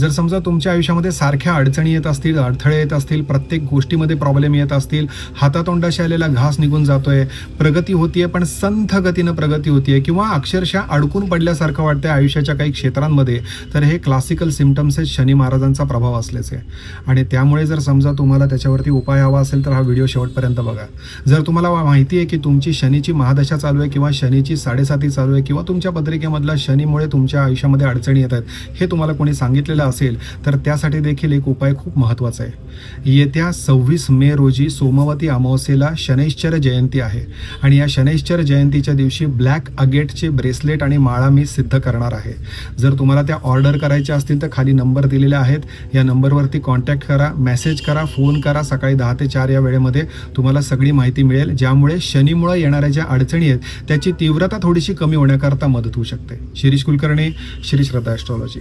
जर समजा तुमच्या आयुष्यामध्ये सारख्या अडचणी येत असतील अडथळे येत असतील प्रत्येक गोष्टीमध्ये प्रॉब्लेम येत असतील हातातोंडाशी आलेला घास निघून जातोय प्रगती होतीये पण संथ गतीनं प्रगती होतीये किंवा अक्षरशः अडकून पडल्यासारखं वाटतंय आयुष्याच्या काही क्षेत्रांमध्ये तर हे क्लासिकल सिमटम्स आहेत शनी महाराजांचा प्रभाव असल्याचे. आणि त्यामुळे जर समजा तुम्हाला त्याच्यावरती उपाय हवा असेल तर हा व्हिडिओ शेवटपर्यंत बघा. जर तुम्हाला माहिती आहे की तुमची शनीची महादशा चालू आहे किंवा शनीची साडेसाती चालू आहे किंवा तुमच्या पत्रिकेमधला शनीमुळे तुमच्या आयुष्यामध्ये अडचणी येत आहेत हे तुम्हाला कोणी सांगितलेलं असेल तर त्यासाठी देखील एक उपाय खूप महत्त्वाचा आहे. येत्या सव्वीस मे रोजी सोमवती अमावस्येला शनैश्चर जयंती आहे आणि या शनैश्चर जयंतीच्या दिवशी ब्लॅक अगेटचे ब्रेसलेट आणि माळा मी सिद्ध करणार आहे. जर तुम्हाला त्या ऑर्डर करायच्या असतील तर खाली नंबर दिलेले आहेत. या नंबरवरती कॉन्टॅक्ट करा मेसेज करा फोन करा. सकाळी दहा ते चार या वेळेमध्ये तुम्हाला सगळी माहिती मिळेल. ज्यामुळे शनीमुळे येणाऱ्या ज्या अडचणी आहेत त्याची तीव्रता थोडीशी कमी होण्याकरता मदत होऊ शकते. शिरीष कुलकर्णी श्री श्रद्धा ॲस्ट्रॉलॉजी